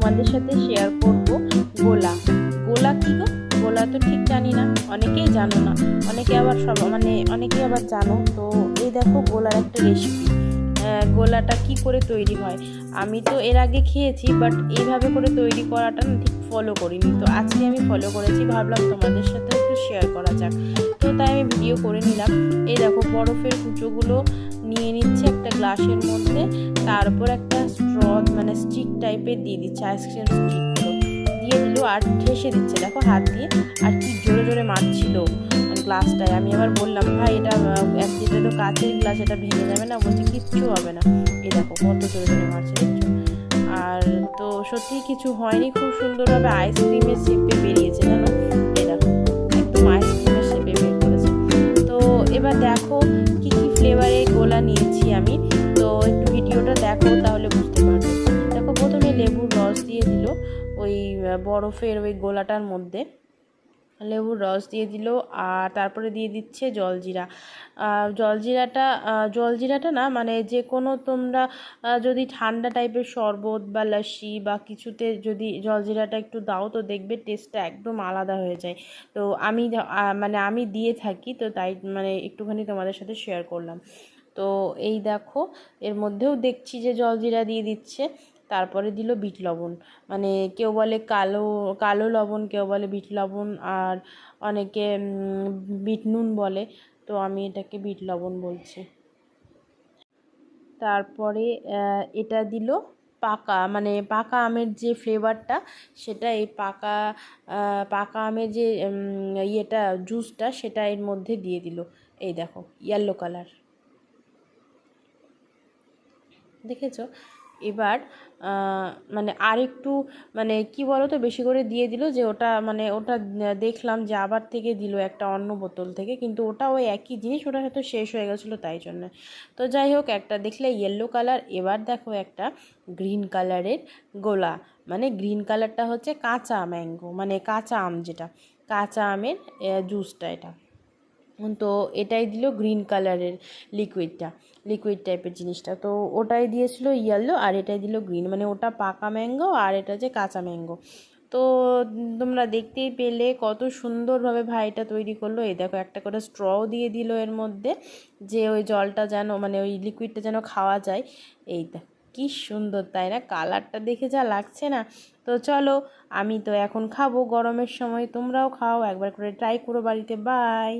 তোমাদের সাথে শেয়ার করব গোলা। গোলা কি গো? গোলা তো ঠিক জানি না, অনেকেই জানো না। অনেকে আবার সব মানে অনেকেই আবার জানো। তো এই দেখো গোলার একটা রেসিপি গোলাটা কি করে তৈরি হয়? আমি তো এর আগে খেয়েছি বাট এইভাবে করে তৈরি করাটা না ঠিক ফলো করিনি। তো আজকে আমি ফলো করেছি, ভাবলাম তোমাদের সাথে একটু শেয়ার করা যাক। তো তাই আমি ভিডিও করে নিলাম। এই দেখো বরফের কুচোগুলো নিয়ে নিচ্ছে একটা গ্লাসের মধ্যে। তারপর একটা স্ট্র মানে স্টিক টাইপের দিয়ে দিচ্ছে আইসক্রিম স্টিকগুলো দিয়ে দিল আর ঠেসে দিচ্ছে, দেখো হাত দিয়ে। আর কি জোরে জোরে মারছিল গ্লাসটায় আমি আবার বললাম, ভাই, এটা যেটা তো কাচের গ্লাস এটা ভেঙে যাবে না, বলছে, কিচ্ছু হবে না। এই দেখো, কত জোরে জোরে মারছে আর তো সত্যি কিছু হয়নি, খুব সুন্দরভাবে আইসক্রিমের শেপে বেরিয়েছে, জানো? এই দেখো, একদম আইসক্রিমের শেপে বের করেছে। তো এবার দেখো কি কি ফ্লেভারে গোলা নিয়েছি আমি। তো একটু ভিডিওটা দেখো, তাহলে বরফের ওই গোলাটার মধ্যে লেবুর রস দিয়ে দিল, আর তারপরে দিয়ে দিচ্ছে জলজিরা। জলজিরাটা জলজিরাটা না মানে যে কোনো তোমরা যদি ঠান্ডা টাইপের শরবত বা লস্যি বা কিছুতে যদি জলজিরাটা একটু দাও, তো দেখবে টেস্টটা একদম আলাদা হয়ে যায়। তো আমি মানে আমি দিয়ে থাকি, তো তাই মানে একটুখানি তোমাদের সাথে শেয়ার করলাম। তো এই দেখো, এর মধ্যেও দেখছি যে জলজিরা দিয়ে দিচ্ছে। তারপরে দিল বিট লবণ। মানে কেউ বলে কালো কালো লবণ, কেউ বলে বিট লবণ, আর অনেকে বিট নুন বলে। তো আমি এটাকে বিট লবণ বলছি। তারপরে এটা দিল পাকা মানে পাকা আমের যে ফ্লেভারটা, সেটা এই পাকা পাকা আমের যে ইয়েটা, জুসটা, সেটা এর মধ্যে দিয়ে দিল। এই দেখো ইয়েলো কালার দেখেছ? এবার মানে আরেকটু মানে কি বলো তো বেশি করে দিয়ে দিল যে ওটা মানে ওটা দেখলাম যে আবার থেকে দিল একটা অন্য বোতল থেকে, কিন্তু ওটা ওই একই জিনিস, ওটা হয়তো শেষ হয়ে গেছিল তাই জন্য। তো যাই হোক, একটা দেখলে ইয়েলো কালার এবার দেখো একটা গ্রিন কালারের গোলা। মানে গ্রিন কালারটা হচ্ছে কাঁচা ম্যাঙ্গো মানে কাঁচা আম যেটা, কাঁচা আমের জুসটা এটা। তো এটাই দিল গ্রিন কালারের লিকুইডটা লিকুইড টাইপের জিনিসটা। তো ওটাই দিয়েছিল ইয়েলো আর এটাই দিল গ্রিন মানে ওটা পাকা ম্যাঙ্গো আর এটা যে কাঁচা ম্যাঙ্গো তো তোমরা দেখতেই পেলে কত সুন্দরভাবে ভাইটা তৈরি করল। এই দেখো, একটা করে স্ট্রও দিয়ে দিল এর মধ্যে, যে ওই জলটা যেন মানে ওই লিকুইডটা যেন খাওয়া যায়। এই কি সুন্দর, তাই না? কালারটা দেখে যা লাগছে না। তো চলো, আমি তো এখন খাব গরমের সময়, তোমরাও খাও, একবার করে ট্রাই করো বাড়িতে। বাই